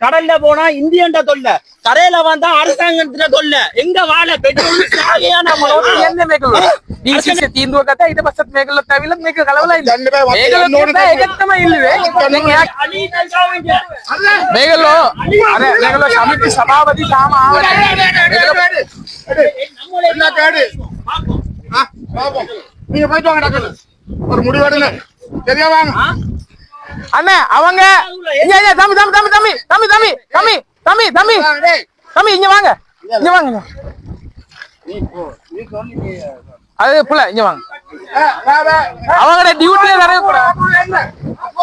கடல்ல போனா இந்தியன் தொல்ல. தரையில வந்தா அரசாங்கத்துல தொல்ல. எங்க வாழ பெட்ரோல் సమితి సభాపతి நீங்க போயிட்டு வாங்க டாக்டர். ஒரு முடிவெடுங்க சரியா வாங்க. அண்ணே அவங்க இங்க இங்க தம்பி தம்பி தம்பி தம்பி தம்பி தம்பி தம்பி தம்பி தம்பி தம்பி இங்க வாங்க இங்க வாங்க நீ போ நீ சொன்னீங்க அது புள்ள இங்க வாங்க ஆ, வா, வா. அவங்களோட டியூட்டியே தரவே கூடாது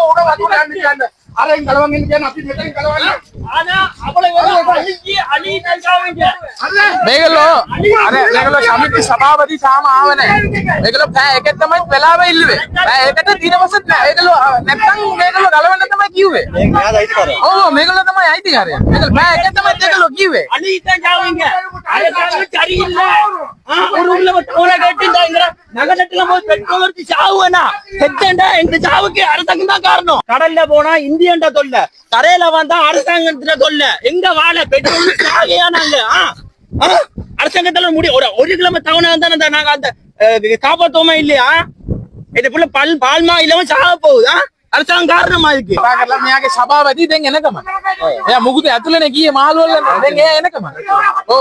මේගොල්ලෝ සමිති සභාපති සාම ආව නැහැ. මේගොල්ලෝ පෑ එකක් තමයි වෙලාව ඉල්ලුවේ. පෑ එකට දිනවසත් නැහැ. ඒගොල්ලෝ නැත්තම් මේගොල්ලෝ ගලවන්න තමයි කිව්වේ. ඔව් මේගොල්ලෝ තමයි අයිතිකාරය. මේගොල්ලෝ පෑ එකක් තමයි ඒගොල්ලෝ කිව්වේ. அனிதான் ஜாவீங்க அதுக்காக சரியில்ல ஒரு உள்ள ஊரை கேட்டுட்டாங்கிற நகரத்துல போய் பெற்றோருக்கு சாவுனா செத்தண்டா இந்த சாவுக்கு அரசாங்கம் தான் காரணம் கடல்ல போனா இந்தியன்டா தொல்ல தரையில வந்தா அரசாங்கம் நடத்துற தொல்ல எங்க வாழ பெட்ரோல் சாகையா நாங்க அரசாங்கத்தால முடியும் ஒரு ஒரு கிழமை தவணை தானே நாங்க அந்த காப்பாத்துவோமா இல்லையா இந்த பிள்ளை பால் பால்மா இல்லாம சாக போகுதா அரசாங்கம் காரணமா இருக்கு ಯಾಕೆ ಸಭಾಪತಿ ಇದೆಂಗೆ ಎನಕಮ್ಮ ಏ ಮುಗಿದು ಅತ್ಲನೆ ಗೀ ಮಾಲ್ವಲ್ಲ ಇದೆಂಗೆ ಎನಕಮ್ಮ ಓ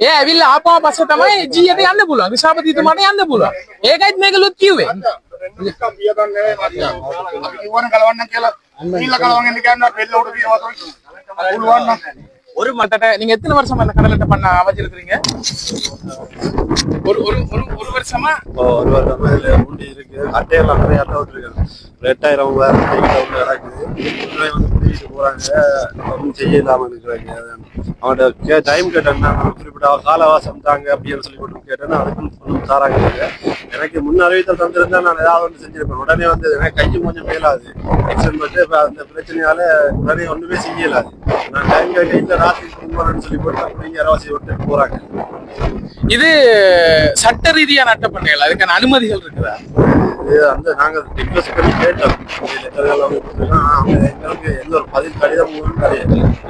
ඒ ඇවිල්ල ආපා පස්ස තමයි ජීයට යන්න පුළුවන් විශාපතිත මට යන්න පුළුවන් ඒකයිත් මේකලුත් කිව්වේ කලවන්න කියලා කලවන්න කියන්න පෙල්ලවට ஒரு மட்டை நீங்க எத்தனை வருஷமா இந்த கடலட்டை பண்ண அமைச்சிருக்கிறீங்க? ஒரு ஒரு ஒரு வருஷமா? ஓ ஒரு வருஷமா இதுல ஊண்டி இருக்கு. அட்டையெல்லாம் நிறைய அட்டை விட்டுருக்காங்க. ரெட்டாயிரம் வேற இருக்குது கூட்டிட்டு போறாங்க. ஒன்றும் செய்ய இல்லாம இருக்கிறாங்க. அவன்கிட்ட கே டைம் கேட்டேன்னா குறிப்பிட்ட காலவாசம் தாங்க அப்படின்னு சொல்லி போட்டு கேட்டேன்னா அதுக்கும் ஒன்றும் தாராங்க. எனக்கு முன் அறிவித்தல் தந்திருந்தா நான் ஏதாவது ஒன்று செஞ்சிருப்பேன். உடனே வந்து எனக்கு கையும் கொஞ்சம் ஆக்சிடென்ட் பட்டு இப்ப அந்த பிரச்சனையால உடனே ஒண்ணுமே செய்யலாது. நான் டைம் கேட்க இல்லை ராத்திரி சொல்லி போட்டு அப்படிங்க அரவாசி விட்டு போறாங்க. இது சட்ட ரீதியான அட்டை பண்ணைகள்? அதுக்கான அனுமதிகள் இருக்குதா? இது வந்து நாங்க ரிக்வஸ்ட் பண்ணி கேட்டோம். லெட்டர்கள் அவங்க எங்களுக்கு எந்த பதில் கடிதம்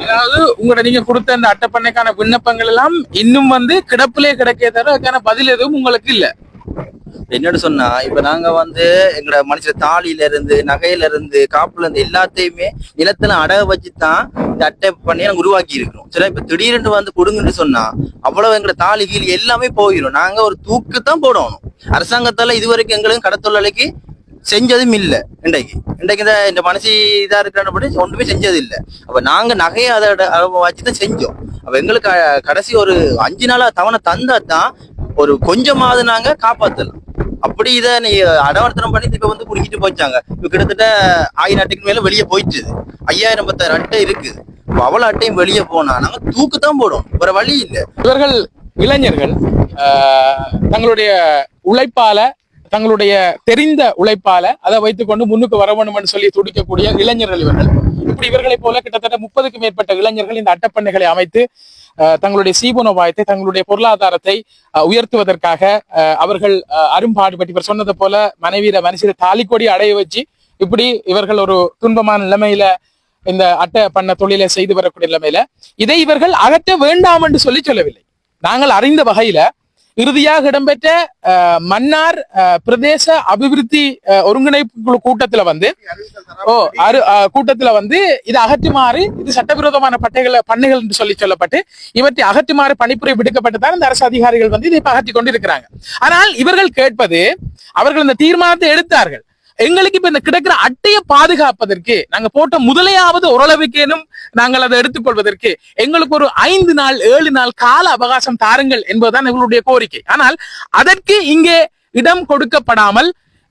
அதாவது உங்களோட நீங்க கொடுத்த அந்த அட்டை பண்ணைக்கான விண்ணப்பங்கள் எல்லாம் இன்னும் வந்து கிடப்பிலே கிடைக்கே தவிர அதுக்கான பதில் எதுவும் உங்களுக்கு இல்ல. என்னன்னு சொன்னா இப்ப நாங்க வந்து எங்களோட மனுஷ தாலியில இருந்து நகையில இருந்து காப்புல இருந்து எல்லாத்தையுமே நிலத்துல அடக வச்சு தான் இந்த அட்டை பண்ணி நாங்க உருவாக்கி இருக்கிறோம் சரி இப்ப திடீர்னு வந்து கொடுங்கன்னு சொன்னா அவ்வளவு எங்களோட தாலி கீழ் எல்லாமே போயிடும். நாங்க ஒரு தூக்கு தான் போடணும். அரசாங்கத்தால இதுவரைக்கும் எங்களுக்கு கடத்தொழிலைக்கு செஞ்சதும் இல்லை இன்றைக்கு. இன்றைக்கு இந்த இந்த மனசு இதாக இருக்கிறபடி ஒன்றுமே செஞ்சது இல்லை அப்போ நாங்கள் நகையை அதை வச்சு தான் செஞ்சோம். அப்போ எங்களுக்கு கடைசி ஒரு அஞ்சு நாளாக தவணை தந்தா தான் ஒரு கொஞ்சமாவது நாங்கள் காப்பாற்றலாம் அப்படி இதை நீ அடவர்த்தனம் பண்ணி இப்போ வந்து குடிக்கிட்டு போச்சாங்க இப்போ கிட்டத்தட்ட ஆயிரம் அட்டைக்கு மேலே வெளியே போயிடுச்சு ஐயாயிரம் பத்தாயிரம் அட்டை இருக்குது. இப்போ அவ்வளோ அட்டையும் வெளியே போனால் நாங்கள் தூக்கு தான் போடும் வேறு வழி இல்லை. இவர்கள் இளைஞர்கள் தங்களுடைய உழைப்பால தங்களுடைய தெரிந்த உழைப்பால அதை வைத்துக்கொண்டு முன்னுக்கு வர வேண்டும்னு சொல்லி துடிக்கக்கூடிய இளைஞர்கள் இவர்கள். இப்படி இவர்களைப் போல கிட்டத்தட்ட முப்பதுக்கும் மேற்பட்ட இளைஞர்கள் இந்த அட்டப்பண்ணைகளை அமைத்து தங்களுடைய சீபனோபாயத்தை தங்களுடைய பொருளாதாரத்தை உயர்த்துவதற்காக அவர்கள் அரும்பாடுபட்டு இவர் சொன்னது போல மனைவியில மனுஷரை தாலிக்கொடி அடைய வச்சு இப்படி இவர்கள் ஒரு துன்பமான நிலைமையில இந்த அட்டை பண்ண தொழிலை செய்து வரக்கூடிய நிலைமையில இதை இவர்கள் அகற்ற வேண்டாம் என்று சொல்லி சொல்லவில்லை. நாங்கள் அறிந்த வகையில இறுதியாக இடம்பெற்ற அஹ், மன்னார் அஹ், பிரதேச அபிவிருத்தி அஹ், ஒருங்கிணைப்பு குழு கூட்டத்துல வந்து ஓ அரு அஹ், கூட்டத்துல வந்து இது அகற்றுமாறு இது சட்டவிரோதமான பட்டைகளை பண்ணைகள் என்று சொல்லி சொல்லப்பட்டு இவற்றை அகற்றுமாறு பணிப்புரை விடுக்கப்பட்டுதான் இந்த அரசு அதிகாரிகள் வந்து இதை அகற்றி கொண்டிருக்கிறாங்க. ஆனால் இவர்கள் கேட்பது அவர்கள் இந்த தீர்மானத்தை எடுத்தார்கள். எங்களுக்கு இப்ப இந்த கிடைக்கிற அட்டையை பாதுகாப்பதற்கு நாங்க போட்ட முதலையாவது ஓரளவுக்கேனும் நாங்கள் அதை எடுத்துக்கொள்வதற்கு எங்களுக்கு ஒரு ஐந்து நாள் ஏழு நாள் கால அவகாசம் தாருங்கள் என்பதுதான் எங்களுடைய கோரிக்கை. ஆனால் அதற்கு இங்கே இடம் கொடுக்கப்படாமல்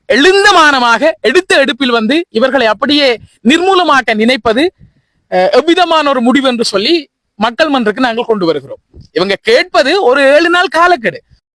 எழுந்தமானமாக எடுத்த எடுப்பில் வந்து இவர்களை அப்படியே நிர்மூலமாக்க நினைப்பது அஹ், எவ்விதமான ஒரு முடிவு என்று சொல்லி மக்கள் மன்றக்கு நாங்கள் கொண்டு வருகிறோம். இவங்க கேட்பது ஒரு ஏழு நாள் காலக்கெடு.